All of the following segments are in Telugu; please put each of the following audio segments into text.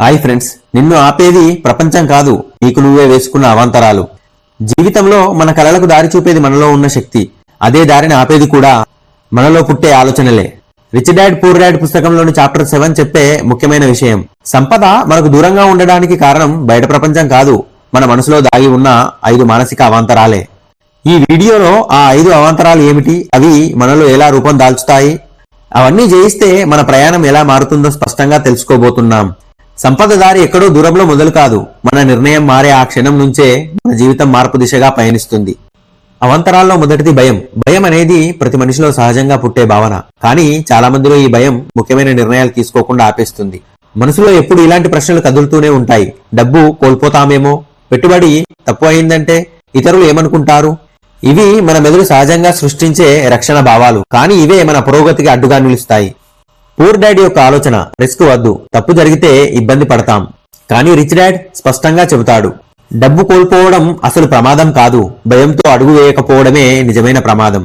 హాయ్ ఫ్రెండ్స్ నిన్ను ఆపేది ప్రపంచం కాదు నీకు నువ్వే వేసుకున్న అవాంతరాలు. జీవితంలో మన కళలకు దారి చూపేది మనలో ఉన్న శక్తి అదే దారిని ఆపేది కూడా మనలో పుట్టే ఆలోచనలే. రిచ్ డాడ్ పూర్ డాడ్ పుస్తకంలోని చాప్టర్ సెవెన్ చెప్పే ముఖ్యమైన విషయం సంపద మనకు దూరంగా ఉండడానికి కారణం బయట ప్రపంచం కాదు మన మనసులో దాగి ఉన్న ఐదు మానసిక అవాంతరాలే. ఈ వీడియోలో ఆ ఐదు అవాంతరాలు ఏమిటి అవి మనలో ఎలా రూపం దాల్చుతాయి? అవన్నీ జయిస్తే మన ప్రయాణం ఎలా మారుతుందో స్పష్టంగా తెలుసుకోబోతున్నాం. సంపద దారి ఎక్కడో దూరంలో మొదలు కాదు. మన నిర్ణయం మారే ఆ క్షణం నుంచే మన జీవితం మార్పు దిశగా పయనిస్తుంది. అవంతరాల్లో మొదటిది భయం. భయం అనేది ప్రతి మనిషిలో సహజంగా పుట్టే భావన. కానీ చాలా మందిలో ఈ భయం ముఖ్యమైన నిర్ణయాలు తీసుకోకుండా ఆపేస్తుంది. మనసులో ఎప్పుడు ఇలాంటి ప్రశ్నలు కదులుతూనే ఉంటాయి. డబ్బు కోల్పోతామేమో? పెట్టుబడి తప్పు అయిందంటే ఇతరులు ఏమనుకుంటారు? ఇవి మన మెదడు సహజంగా సృష్టించే రక్షణ భావాలు. కానీ ఇవే మన పురోగతికి అడ్డుగా నిలుస్తాయి. పూర్ డాడ్ యొక్క ఆలోచన రిస్క్ వద్దు తప్పు జరిగితే ఇబ్బంది పడతాం. కానీ రిచ్ డాడ్ స్పష్టంగా చెబుతాడు డబ్బు కోల్పోవడం అసలు ప్రమాదం కాదు భయంతో అడుగు వేయకపోవడమే నిజమైన ప్రమాదం.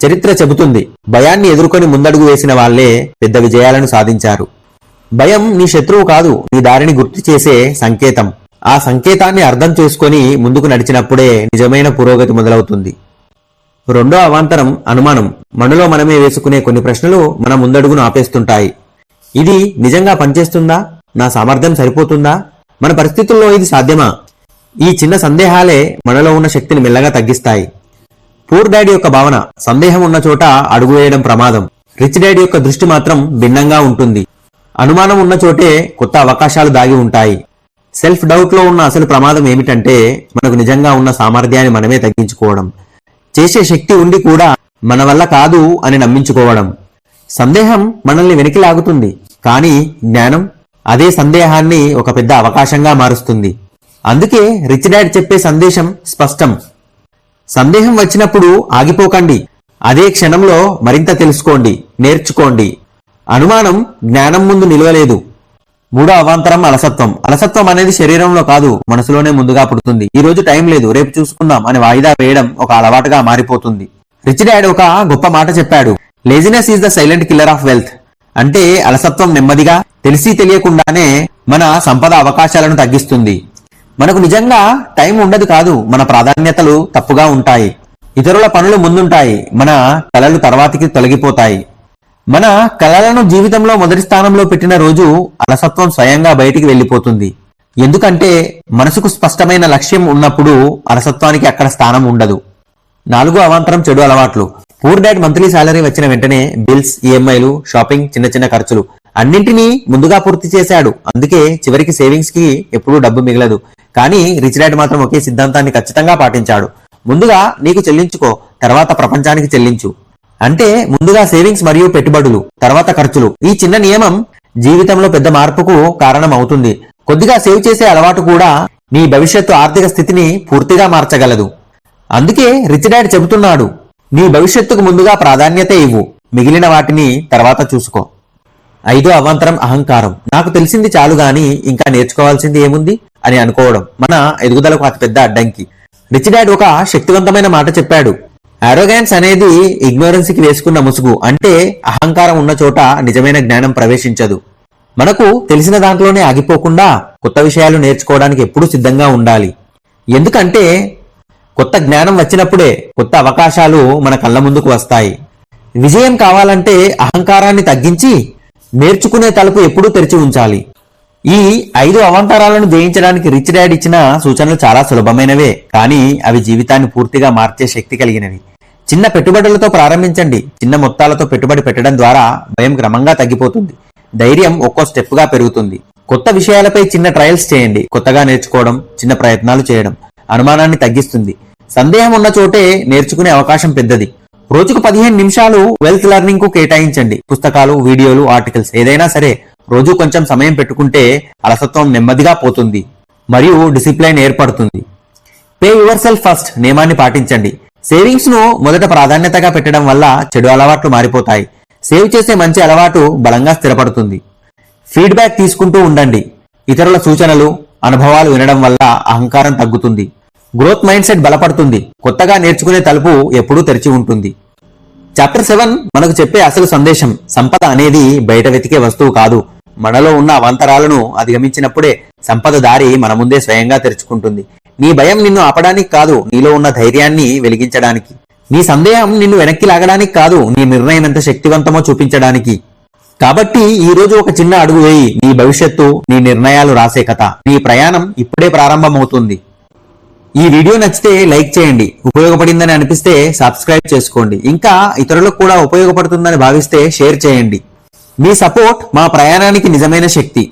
చరిత్ర చెబుతుంది భయాన్ని ఎదుర్కొని ముందడుగు వేసిన వాళ్ళే పెద్ద విజయాలను సాధించారు. భయం నీ శత్రువు కాదు నీ దారిని గుర్తు చేసే సంకేతం. ఆ సంకేతాన్ని అర్థం చేసుకొని ముందుకు నడిచినప్పుడే నిజమైన పురోగతి మొదలవుతుంది. రెండో అవాంతరం అనుమానం. మనలో మనమే వేసుకునే కొన్ని ప్రశ్నలు మన ముందడుగును ఆపేస్తుంటాయి. ఇది నిజంగా పనిచేస్తుందా? నా సామర్థ్యం సరిపోతుందా? మన పరిస్థితుల్లో ఇది సాధ్యమా? ఈ చిన్న సందేహాలే మనలో ఉన్న శక్తిని మెల్లగా తగ్గిస్తాయి. పూర్ డాడీ యొక్క భావన సందేహం ఉన్న చోట అడుగు వేయడం ప్రమాదం. రిచ్ డాడీ యొక్క దృష్టి మాత్రం భిన్నంగా ఉంటుంది. అనుమానం ఉన్న చోటే కొత్త అవకాశాలు దాగి ఉంటాయి. సెల్ఫ్ డౌట్లో ఉన్న అసలు ప్రమాదం ఏమిటంటే మనకు నిజంగా ఉన్న సామర్థ్యాన్ని మనమే తగ్గించుకోవడం. చేసే శక్తి ఉండి కూడా మన వల్ల కాదు అని నమ్మించుకోవడం. సందేహం మనల్ని వెనక్కి లాగుతుంది. కానీ జ్ఞానం అదే సందేహాన్ని ఒక పెద్ద అవకాశంగా మారుస్తుంది. అందుకే రిచ్ డాడ్ చెప్పే సందేశం స్పష్టం. సందేహం వచ్చినప్పుడు ఆగిపోకండి. అదే క్షణంలో మరింత తెలుసుకోండి నేర్చుకోండి. అనుమానం జ్ఞానం ముందు నిలవలేదు. మూడో అవాంతరం అలసత్వం. అలసత్వం అనేది శరీరంలో కాదు మనసులోనే ముందుగా పుడుతుంది. ఈ రోజు టైం లేదు రేపు చూసుకుందాం అని వాయిదా వేయడం ఒక అలవాటుగా మారిపోతుంది. రిచ్ డాడ్ ఒక గొప్ప మాట చెప్పాడు. Laziness is the silent killer of wealth అంటే అలసత్వం నెమ్మదిగా తెలిసి తెలియకుండానే మన సంపద అవకాశాలను తగ్గిస్తుంది. మనకు నిజంగా టైం ఉండదు కాదు మన ప్రాధాన్యతలు తప్పుగా ఉంటాయి. ఇతరుల పనులు ముందుంటాయి మన కలలు తర్వాతికి తొలగిపోతాయి. మన కళలను జీవితంలో మొదటి స్థానంలో పెట్టిన రోజు అలసత్వం స్వయంగా బయటికి వెళ్ళిపోతుంది. ఎందుకంటే మనసుకు స్పష్టమైన లక్ష్యం ఉన్నప్పుడు అలసత్వానికి అక్కడ స్థానం ఉండదు. నాలుగో అవాంతరం చెడు అలవాట్లు. పూర్ డాడ్ మంత్లీ శాలరీ వచ్చిన వెంటనే బిల్స్ ఈఎంఐలు షాపింగ్ చిన్న చిన్న ఖర్చులు అన్నింటినీ ముందుగా పూర్తి చేశాడు. అందుకే చివరికి సేవింగ్స్కి ఎప్పుడూ డబ్బు మిగలదు. కానీ రిచ్ డాడ్ మాత్రం ఒకే సిద్ధాంతాన్ని ఖచ్చితంగా పాటించాడు. ముందుగా నీకు చెల్లించుకో తర్వాత ప్రపంచానికి చెల్లించు. అంటే ముందుగా సేవింగ్స్ మరియు పెట్టుబడులు తర్వాత ఖర్చులు. ఈ చిన్న నియమం జీవితంలో పెద్ద మార్పుకు కారణం అవుతుంది కొద్దిగా సేవ్ చేసే అలవాటు కూడా మీ భవిష్యత్తు ఆర్థిక స్థితిని పూర్తిగా మార్చగలదు. అందుకే రిచ్ డాడ్ చెబుతున్నాడు నీ భవిష్యత్తుకు ముందుగా ప్రాధాన్యత ఇవ్వు. మిగిలిన వాటిని తర్వాత చూసుకో. ఐదో అవాంతరం అహంకారం. నాకు తెలిసింది చాలు గాని ఇంకా నేర్చుకోవాల్సింది ఏముంది? అని అనుకోవడం మన ఎదుగుదలకు అతిపెద్ద అడ్డంకి. రిచ్ డాడ్ ఒక శక్తివంతమైన మాట చెప్పాడు. అరోగాన్స్ అనేది ఇగ్నోరెన్స్కి వేసుకున్న ముసుగు. అంటే అహంకారం ఉన్న చోట నిజమైన జ్ఞానం ప్రవేశించదు. మనకు తెలిసిన దాంట్లోనే ఆగిపోకుండా కొత్త విషయాలు నేర్చుకోవడానికి ఎప్పుడూ సిద్ధంగా ఉండాలి. ఎందుకంటే కొత్త జ్ఞానం వచ్చినప్పుడే కొత్త అవకాశాలు మన కళ్ళ ముందుకు వస్తాయి. విజయం కావాలంటే అహంకారాన్ని తగ్గించి నేర్చుకునే తలుపు ఎప్పుడూ తెరిచి ఉంచాలి. ఈ ఐదు అవంతరాలను జయించడానికి రిచ్ డాడ్ ఇచ్చిన సూచనలు చాలా సులభమైనవే కానీ అవి జీవితాన్ని పూర్తిగా మార్చే శక్తి కలిగినవి. చిన్న పెట్టుబడులతో ప్రారంభించండి. చిన్న మొత్తాలతో పెట్టుబడి పెట్టడం ద్వారా భయం క్రమంగా తగ్గిపోతుంది. ధైర్యం ఒక్కో స్టెప్గా పెరుగుతుంది. కొత్త విషయాలపై చిన్న ట్రయల్స్ చేయండి. కొత్తగా నేర్చుకోవడం చిన్న ప్రయత్నాలు చేయడం అనుమానాన్ని తగ్గిస్తుంది. సందేహం ఉన్న చోటే నేర్చుకునే అవకాశం పెద్దది. రోజుకు పదిహేను నిమిషాలు వెల్త్ లెర్నింగ్కు కేటాయించండి. పుస్తకాలు వీడియోలు ఆర్టికల్స్ ఏదైనా సరే రోజు కొంచెం సమయం పెట్టుకుంటే అలసత్వం నెమ్మదిగా పోతుంది మరియు డిసిప్లైన్ ఏర్పడుతుంది. పే యువర్ సెల్ఫ్ ఫస్ట్ నియమాన్ని పాటించండి. సేవింగ్స్ను మొదట ప్రాధాన్యతగా పెట్టడం వల్ల చెడు అలవాట్లు మారిపోతాయి. సేవ్ చేసే మంచి అలవాటు బలంగా స్థిరపడుతుంది. ఫీడ్బ్యాక్ తీసుకుంటూ ఉండండి. ఇతరుల సూచనలు అనుభవాలు వినడం వల్ల అహంకారం తగ్గుతుంది. గ్రోత్ మైండ్ సెట్ బలపడుతుంది. కొత్తగా నేర్చుకునే తలుపు ఎప్పుడూ తెరిచి ఉంటుంది. చాప్టర్ సెవెన్ మనకు చెప్పే అసలు సందేశం సంపద అనేది బయట వెతికే వస్తువు కాదు. మనలో ఉన్న అవాంతరాలను అధిగమించినప్పుడే సంపద దారి మన ముందే స్వయంగా తెరుచుకుంటుంది. నీ భయం నిన్ను ఆపడానికి కాదు నీలో ఉన్న ధైర్యాన్ని వెలిగించడానికి. నీ సందేహం నిన్ను వెనక్కి లాగడానికి కాదు నీ నిర్ణయం ఎంత శక్తివంతమో చూపించడానికి. కాబట్టి ఈ రోజు ఒక చిన్న అడుగు వేయి. నీ భవిష్యత్తు నీ నిర్ణయాలు రాసే కథ. నీ ప్రయాణం ఇప్పుడే ప్రారంభమవుతుంది. ఈ వీడియో నచ్చితే లైక్ చేయండి. ఉపయోగపడిందని అనిపిస్తే సబ్స్క్రైబ్ చేసుకోండి. ఇంకా ఇతరులకు కూడా ఉపయోగపడుతుందని భావిస్తే షేర్ చేయండి. మీ సపోర్ట్ మా ప్రయాణానికి నిజమైన శక్తి.